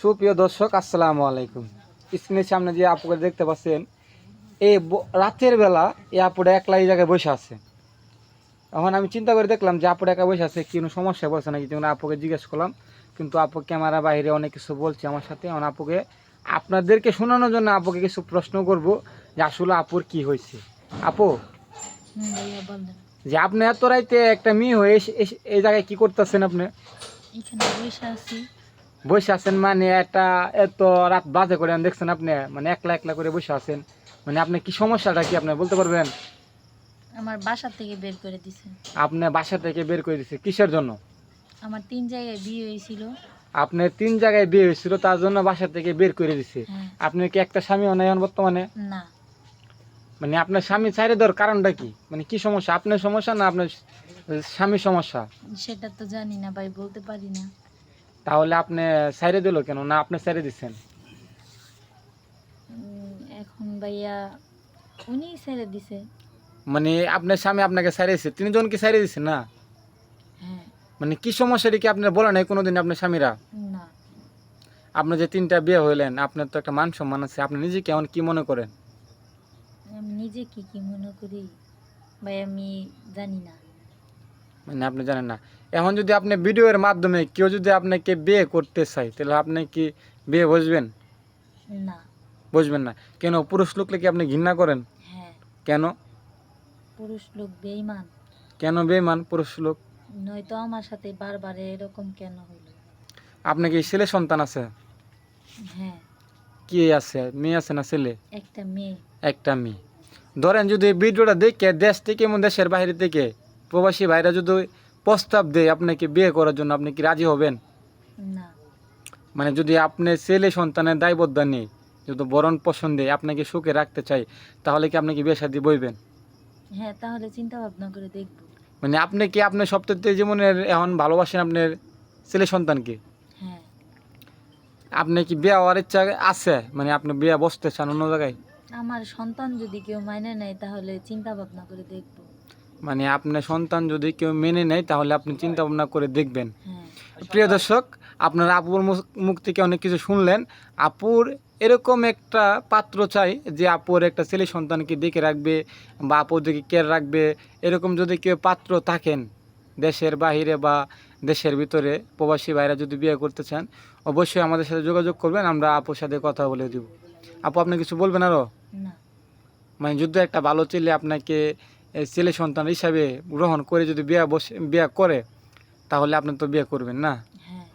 সুপ্রিয় দর্শক আসসালামু আলাইকুম। স্ক্রিনের সামনে যে আপুকে দেখতে পাচ্ছেন এই রাতের বেলা এই আপুটা একলা এই জায়গায় বসে আছে। এখন আমি চিন্তা করে দেখলাম যে আপুটা একা বসে আছে কোনো সমস্যা পড়ছে নাকি? যেমন আপুকে জিজ্ঞেস করলাম কিন্তু আপু ক্যামেরা বাইরে অনেক কিছু বলছে আমার সাথে। এখন আপুকে আপনাদেরকে শোনানোর জন্য আপুকে কিছু প্রশ্ন করব যে আসলে আপুর কি হয়েছে। আপু যে আপনি এত রাইতে একটা মেয়ে হয়ে এই জায়গায় কি করতেছেন আপনি? এখানে বসে আছি। বসে আছেন মানে একটা এত রাত বাজে করে দেখছেন আপনি মানে একলা একলা করে বসে আছেন। মানে আপনি কি সমস্যাটা কি আপনি বলতে পারবেন? আমার বাসা থেকে বের করে দিছে। আপনি বাসা থেকে বের করে দিছে কিসের জন্য? আমার তিন জায়গায় বিয়ে হয়েছিল। আপনি তিন জায়গায় বিয়ে হয়েছিল তার জন্য বাসা থেকে বের করে দিছে। হ্যাঁ। আপনি কি একটা স্বামীও নাই এখন বর্তমানে? না। মানে আপনার স্বামী ছাইড়ে দেওয়ার কারণটা কি? মানে কি সমস্যা? আপনার সমস্যা না আপনার স্বামীর সমস্যা? সেটা তো জানি না ভাই বলতে পারি না। তাহলে আপনি ছাইড়ে দিল কেন? না আপনি ছাইড়ে দিচ্ছেন এখন ভাইয়া উনি ছেড়ে দিছে। মানে আপনার স্বামী আপনাকে ছাইড়েছে তিনজন কি ছাইড়ে দিচ্ছেন না? হ্যাঁ। মানে কি সমস্যাটা কি আপনার বলে নাই কোনোদিন আপনার স্বামীরা? না। আপনি যে তিনটা বিয়ে হইলেন আপনার তো একটা মান সম্মান আছে। আপনি নিজে কেমন কি মনে করেন? আমি নিজে কি কি মনে করি? ভাই আমি জানি না। মানে আপনি জানেন না। এখন যদি আপনি ভিডিওর মাধ্যমে কেউ যদি আপনাকে বিয়ে করতে চায় তাহলে আপনি কি বিয়ে বসবেন? না। বসবেন না। কেন? পুরুষ লোকলে কি আপনি ঘৃণা করেন? হ্যাঁ। কেন? পুরুষ লোক বেইমান কেন বেমান পুরুষ লোক? নয়তো আমার সাথে বারবার এরকম কেন হইল? আপনার কি ছেলে সন্তান আছে? হ্যাঁ। কি আছে? মেয়ে আছে না ছেলে? একটা মেয়ে। একটা মেয়ে। ধরেন যদি ভিডিওটা দেখে দেশ থেকে এবং দেশের বাইরে থেকে প্রবাসী ভাইরা যদি প্রস্তাব দেয় আপনাকে বিয়ে করার জন্য আপনি কি রাজি হবেন? না। মানে যদি আপনি ছেলে সন্তানের দায়বদ্ধ নেই যদি বরণ পছন্দে আপনাকে সুখে রাখতে চাই তাহলে কি আপনি কি বিয়ে শাদী বইবেন? হ্যাঁ তাহলে চিন্তা ভাবনা করে দেখব। মানে আপনি কি আপনার সপ্তাহে জীবনের এখন ভালোবাসেন আপনার ছেলে সন্তানকে? হ্যাঁ। আপনি কি বিয়ে হওয়ার ইচ্ছা আছে? মানে আপনি বিয়ে বসতে চান অন্য জায়গায়? আমার সন্তান যদি কেউ মাইনে নেয় তাহলে চিন্তা ভাবনা করে দেখব। মানে আপনার সন্তান যদি কেউ মেনে নেয় তাহলে আপনি চিন্তা ভাবনা করে দেখবেন। হ্যাঁ প্রিয় দর্শক আপনারা আপুর মুখ- থেকে অনেক কিছু শুনলেন? আপুর এরকম একটা পাত্র চাই যে আপুর একটা ছেলে সন্তানকে দেখে রাখবে বা আপুর দিকে কেয়ার রাখবে। এরকম যদি কেউ পাত্র থাকেন দেশের বাহিরে বা দেশের ভিতরে প্রবাসী ভাইরা যদি বিয়ে করতে চান অবশ্যই আমাদের সাথে যোগাযোগ করবেন আমরা আপুর সাথে কথা বলে দিব। আপু আপনি কিছু বলবেন আরও মানে যুদ্ধ একটা ভালো ছেলে আপনাকে ছেলে সন্তান হিসাবে গ্রহণ করে যদি বিয়া বসে বিয়া করে তাহলে আপনি তো বিয়ে করবেন না? হ্যাঁ।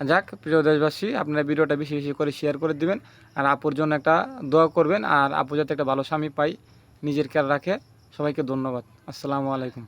যাক প্রিয় দেশবাসী আপনারা ভিডিওটা বেশি বেশি করে শেয়ার করে দিবেন। আর আপুর জন্য একটা দোয়া করবেন। আর আপু যাতে একটা ভালো স্বামী পাই নিজের খেয়াল রাখে। সবাইকে ধন্যবাদ। আসসালামু আলাইকুম।